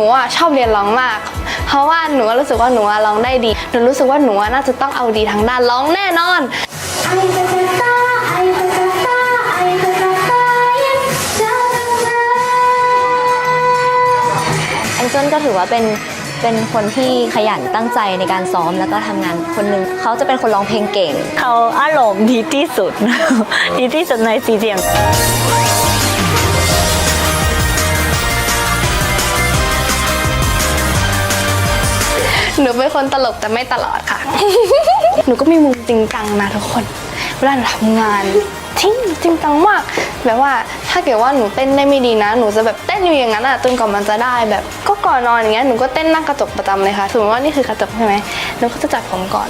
นูอะชอบเรียนร้องมาก เพราะว่าหนูรู้สึกว่าหนูอะร้องได้ดี หนูรู้สึกว่าหนูอะน่าจะต้องเอาดีทางด้านร้องแน่นอนแองเจิลก็ถือว่าเป็นเป็นคนที่ขยันตั้งใจในการซ้อมแล้วก็ทำงานคนหนึ่งเขาจะเป็นคนร้องเพลงเก่ง เขาอารมณ์ดีที่สุด ดีที่สุดในซีเจียม หนูเป็นคนตลกแต่ไม่ตลอดค่ะ หนูก็มีมุมจริงจังนะทุกคน เวลาหนูทำงานจริงจริงจังมาก แบบว่าถ้าเกิดว่าหนูเต้นได้ไม่ดีนะ หนูจะแบบเต้นอยู่อย่างนั้นอะจนกว่ามันจะได้แบบ ก็ก่อนนอนอย่างเงี้ยหนูก็เต้นหนั่งกระจกประจำเลยค่ะสมมติว่านี่คือกระจกใช่ไหมหนูก็จะจัดผมก่อน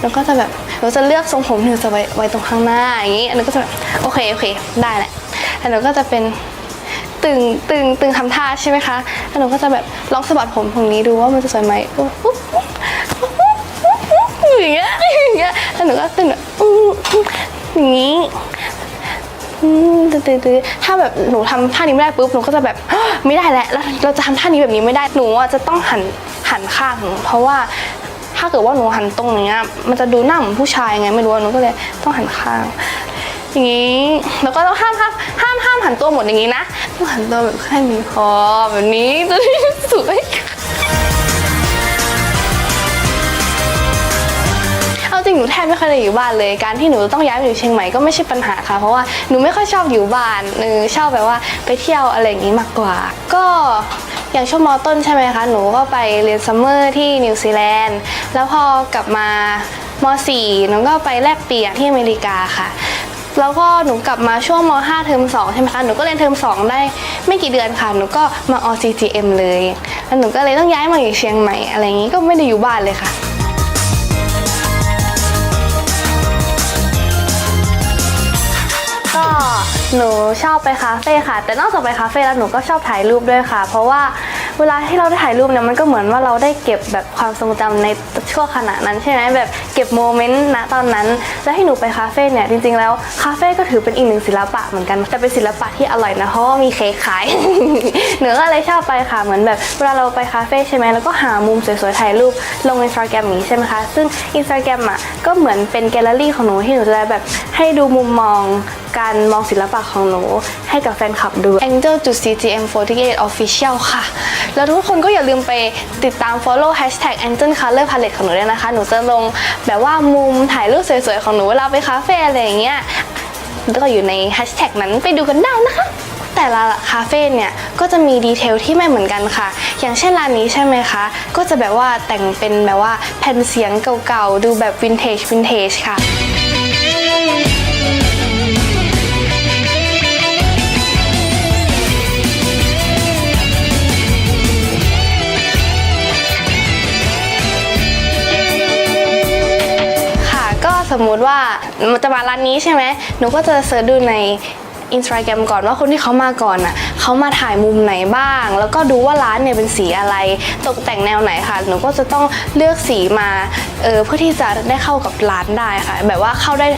แล้วก็จะแบบหนูจะเลือกทรงผมหนูจะไว้ไว้ตรงข้างหน้าอย่างงี้หนูก็จะแบบโอเคโอเค ได้แหละแล้วหนูก็จะเป็นตึงตึงตึงทำท่าใช่ไหมคะแล้วหนูก็จะแบบลองสะบัดผมตรงนี้ดูว่ามันจะสวยไหมอุ๊บอุ๊บอุ๊บอุ๊บ อย่างเงี้ยอย่างเงี้ยแล้วหนูก็ตึงแบบอื้ออื้ออย่างงี้อืมตึงตึงตึงถ้าแบบหนูทำท่านี้ไม่ได้ปุ๊บหนูก็จะแบบ ไม่ได้แล้วแล้วเราจะทำท่านี้แบบนี้ไม่ได้หนูอะจะต้องหันหันข้าง เพราะว่าถ้าเกิดว่าหนูหันตรงอย่างเงี้ยมันจะดูหน้าเหมือนผู้ชายไงไม่รู้อะหนูก็เลยต้องหันข้าง อย่างนี้แล้วก็ต้องห้ามห้ามห้ามห้ามหันตัวหมดอย่างนี้นะต้องหันตัวแบบแค่นี้พอแบบนี้จะได้สวยเอา ริงหนูแทบไม่เคยได้อยู่บ้านเลย การที่หนูต้องย้ายมาอยู่เชียงใหม่ก็ไม่ใช่ปัญหาค่ะ เพราะว่าหนูไม่ค่อยชอบอยู่บ้านหนูชอบแบบว่าไปเที่ยวอะไรอย่างนี้มากกว่า ก็อย่างช่วงมต้นใช่ไหมคะ หนูก็ไปเรียนซัมเมอร์ที่นิวซีแลนด์ แล้วพอกลับมาม4หนูก็ไปแลกเปลี่ยนที่อเมริกาค่ะแล้วก็หนูกลับมาช่วงม 5 เทอม 2 ใช่ไหมคะ หนูก็เรียนเทอม 2 ได้ไม่กี่เดือนค่ะ หนูก็มาอ CGM เลย แล้วหนูก็เลยต้องย้ายมาอยู่เชียงใหม่อะไรอย่างนี้ก็ไม่ได้อยู่บ้านเลยค่ะ ก็หนูชอบไปคาเฟ่ค่ะ แต่นอกจากไปคาเฟ่แล้วหนูก็ชอบถ่ายรูปด้วยค่ะ เพราะว่าเวลาที่เราได้ถ่ายรูปเนี่ยมันก็เหมือนว่าเราได้เก็บแบบความทรงจำในช่วงขณะนั้นใช่ไหมแบบเก็บโมเมนต์ณตอนนั้น แล้วที่หนูไปคาเฟ่เนี่ยจริงๆแล้วคาเฟ่ก็ถือเป็นอีกหนึ่งศิลปะเหมือนกันแต่เป็นศิลปะที่อร่อยนะเพราะว่ามีเค้กขายหนูก็เลยชอบไปค่ะเหมือนแบบเวลาเราไปคาเฟ่ใช่ไหมแล้วก็หามุมสวยๆถ่ายรูปลงอินสตาแกรมอย่างนี้ใช่ไหมคะซึ่งอินสตาแกรมอะก็เหมือนเป็นแกลเลอรี่ของหนูที่หนูจะได้แบบให้ดูมุมมองการมองศิลปะของหนูให้กับแฟนคลับดู angel. cgm48 Official ค่ะ แล้วทุกคนก็อย่าลืมไปติดตาม follow hashtag Angel Color Palette ของหนูด้วยนะคะ หนูจะลงแบบว่ามุมถ่ายรูปสวยๆ ของหนูเวลาไปคาเฟ่อะไรอย่างเงี้ยแล้วก็อยู่ใน hashtag นั้นไปดูกันได้นะคะแต่ละคาเฟ่เนี่ยก็จะมีดีเทลที่ไม่เหมือนกันค่ะ อย่างเช่นร้านนี้ใช่ไหมคะ ก็จะแบบว่าแต่งเป็นแบบว่าแผ่นเสียงเก่าๆ ดูแบบวินเทจวินเทจค่ะ มมุติว่าจะมาร้านนี้ใช่ไหมหนูก็จะเสิร์ชดูในอินสตาแกรมก่อนว่าคนที่เขามาก่อนอะเขามาถ่ายมุมไหนบ้าง แล้วก็ดูว่าร้านเนี่ยเป็นสีอะไร ตกแต่งแนวไหนค่ะ หนูก็จะต้องเลือกสีมาเออเพื่อที่จะได้เข้ากับร้านได้ค่ะ แบบว่าเข้าได้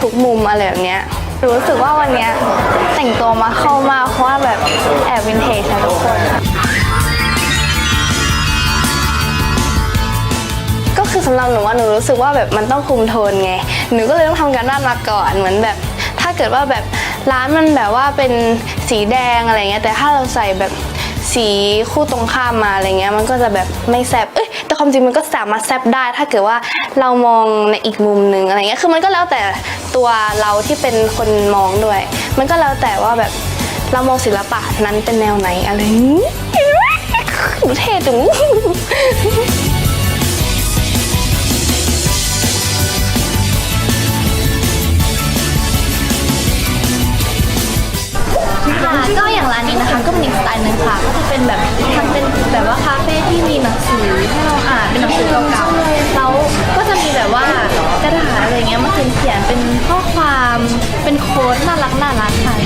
ทุกมุมอะไรแบบเนี้ยรู้สึกว่าวันนี้แต่งตัวมาเข้ามากเพราะว่าแบบแอบวินเทจนะทุกคนคือ สำหรับหนูว่าหนูรู้สึกว่าแบบมันต้องคุมโทนไง หนูก็เลยต้องทำการบ้านมาก่อนเหมือนแบบ ถ้าเกิดว่าแบบร้านมันแบบว่าเป็นสีแดงอะไรเงี้ยแต่ถ้าเราใส่แบบสีคู่ตรงข้ามมาอะไรเงี้ยมันก็จะแบบไม่แซบเอ้ยแต่ความจริงมันก็สามารถแซบได้ ถ้าเกิดว่าเรามองในอีกมุมหนึ่งอะไรเงี้ยคือมันก็แล้วแต่ตัวเราที่เป็นคนมองด้วย มันก็แล้วแต่ว่าแบบเรามองศิลปะนั้นเป็นแนวไหนอะไรอย่างนี้หนูเท่จัง เป็นแบบทำเป็นแบบว่าคาเฟ่ที่มีหนังสือให้เราอ่านเป็นหนังสือเก่าๆแล้วก็จะมีแบบว่ากระดาษอะไรเงี้ยมาเขียนเขียนเป็นข้อความเป็นโค้ดน่ารักน่ารักค่ะ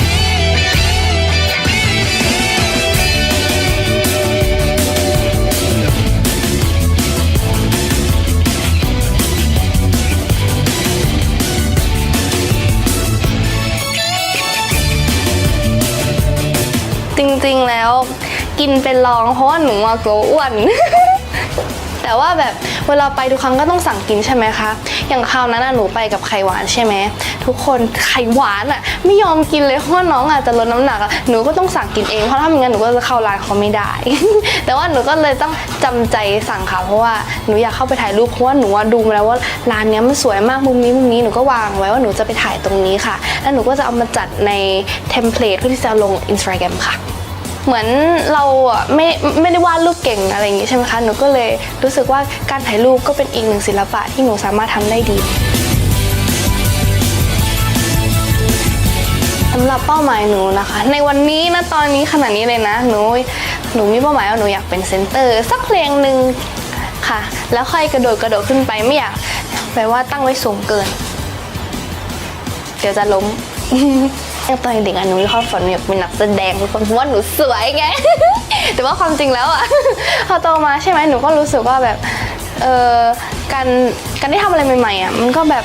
จริงๆ แล้ว กินเป็นลองเพราะว่าหนูอะกลัวอ้วน แต่ว่าแบบเวลาไปทุกครั้งก็ต้องสั่งกินใช่ไหมคะ อย่างคราวนั้นหนูไปกับไข่หวานใช่ไหมทุกคนไข่หวานอะ ไม่ยอมกินเลยเพราะว่าน้องอาจจะลดน้ำหนักอะหนูก็ต้องสั่งกินเองเพราะถ้าไม่งั้นหนูก็จะเข้าร้านเขาไม่ได้ แต่ว่าหนูก็เลยต้องจำใจสั่งค่ะเพราะว่าหนูอยากเข้าไปถ่ายรูปเพราะว่าหนูดูมาแล้วว่าร้านนี้มันสวยมากมุมนี้มุมนี้หนูก็วางไว้ว่าหนูจะไปถ่ายตรงนี้ค่ะ แล้วหนูก็จะเอามาจัดในเทมเพลตเพื่อที่จะลง Instagram ค่ะ เหมือนเราอะไม่ไม่ได้วาดรูปเก่งอะไรอย่างงี้ใช่ไหมคะหนูก็เลยรู้สึกว่าการถ่ายรูปก็เป็นอีกหนึ่งศิลปะที่หนูสามารถทำได้ดีสำหรับเป้าหมายหนูนะคะ ในวันนี้นะตอนนี้ขนาดนี้เลยนะหนูหนูมีเป้าหมายว่าหนูอยากเป็นเซนเตอร์ สักเพลงหนึ่งค่ะ แล้วค่อยกระโดดกระโดดขึ้นไปไม่อยากแปลว่าตั้งไว้สูงเกิน เดี๋ยวจะล้ม ตอนเด็กอะหนูมีความฝันอยากเป็นนักแสดงทุกคนเพราะว่าหนูสวยไง แต่ว่าความจริงแล้วอะพอโตมาใช่ไหมหนูก็รู้สึกว่าแบบเออการการได้ทำอะไรใหม่ๆอะมันก็แบบ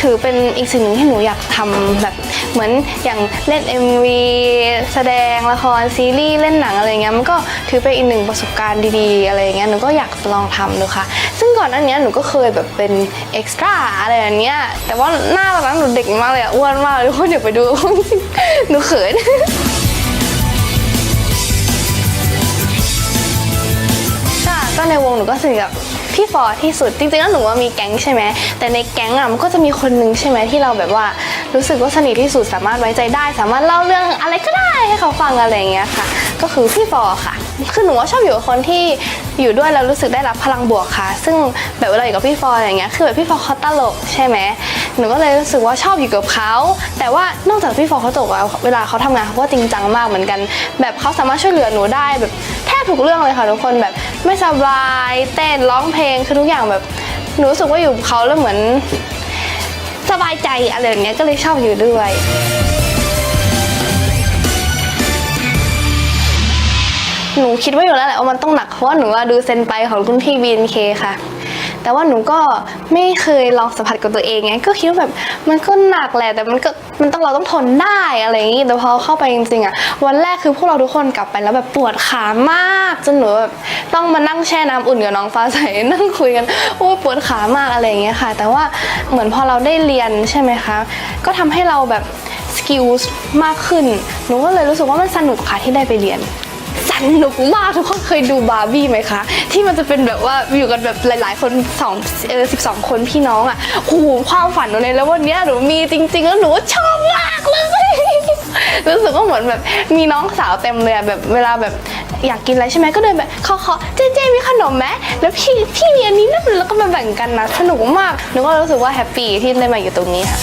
ถือเป็นอีกสิ่งหนึ่งที่หนูอยากทำแบบเหมือนอย่างเล่น MV แสดงละครซีรีส์เล่นหนังอะไรเงี้ยมันก็ถือเป็นอีกหนึ่งประสบการณ์ดีๆอะไรเงี้ยหนูก็อยากลองทำดูค่ะ ซึ่งก่อนหน้านี้หนูก็เคยแบบเป็นเอ็กซ์ตร้าอะไรอย่างเงี้ยแต่ว่าหน้าตอนนั้นหนูเด็กมากเลยอะอ้วนมากเลยทุกคนเดี๋ยวไปดูหนูเขินค่ะก็ในวงหนูก็สนิทกับ พี่ฟอที่สุดจริงๆแล้วหนูว่ามีแก๊งใช่ไหมแต่ในแก๊งอะมันก็จะมีคนนึงใช่ไหมที่เราแบบว่ารู้สึกว่าสนิทที่สุดสามารถไว้ใจได้ สามารถเล่าเรื่องอะไรก็ได้ให้เขาฟังอะไรอย่างเงี้ยค่ะ ก็คือพี่ฟอค่ะคือหนูว่าชอบอยู่กับคนที่อยู่ด้วยแล้วรู้สึกได้รับพลังบวกค่ะ ซึ่งแบบเวลาอยู่กับพี่ฟออย่างเงี้ยคือแบบพี่ฟอเขาตลกใช่ไหมหนูก็เลยรู้สึกว่าชอบอยู่กับเขาแต่ว่านอกจากพี่ฟอเขาตลกแล้วเวลาเขาทำงานเขาก็จริงจังมากเหมือนกัน แบบเขาสามารถช่วยเหลือหนูได้แบบแทบทุกเรื่องเลยค่ะทุกคนแบบ ไม่สบายเต้นร้องเพลงคือทุกอย่างแบบหนูรู้สึกว่าอยู่กับเขาแล้วเหมือน สบายใจอะไรอย่างเงี้ยก็เลยชอบอยู่ด้วยหนูคิดไว้อยู่แล้วแหละว่ามันต้องหนักเพราะว่าหนูว่าดูเซนไปของรุ่นพี่ BNK ค่ะ แต่ว่าหนูก็ไม่เคยลองสัมผัสกับตัวเองไงก็คิดว่าแบบมันก็หนักแหละแต่มันก็มันต้องเราต้องทนได้อะไรอย่างงี้แต่พอเข้าไปจริงๆอะวันแรกคือพวกเราทุกคนกลับไปแล้วแบบปวดขามากจนหนูแบบต้องมานั่งแช่น้ำอุ่นกับน้องฟ้าใสนั่งคุยกันโอ้ยปวดขามากอะไรอย่างเงี้ยค่ะ แต่ว่าเหมือนพอเราได้เรียนใช่ไหมคะก็ทำให้เราแบบสกิลมากขึ้น หนูก็เลยรู้สึกว่ามันสนุกค่ะที่ได้ไปเรียน สนุกมากทุกคนเคยดูบาร์บี้ไหมคะ ที่มันจะเป็นแบบว่าอยู่กันแบบหลาย ๆ คนสองเออสิบสองคนพี่น้องอะโอ้โหความฝันหนูเลยแล้ววันเนี้ยหนูมีจริง ๆ แล้วหนูชอบมากเลยรู้สึกว่าเหมือนแบบมีน้องสาวเต็มเลยอะแบบเวลาแบบอยากกินอะไรใช่ไหมก็เดินแบบขอขอเจเจมีขนมไหมแล้วพี่พี่มีอันนี้นะแล้วก็มาแบ่งกันนะสนุกมากหนูก็รู้สึกว่าแฮปปี้ที่ได้มาอยู่ตรงนี้ค่ะ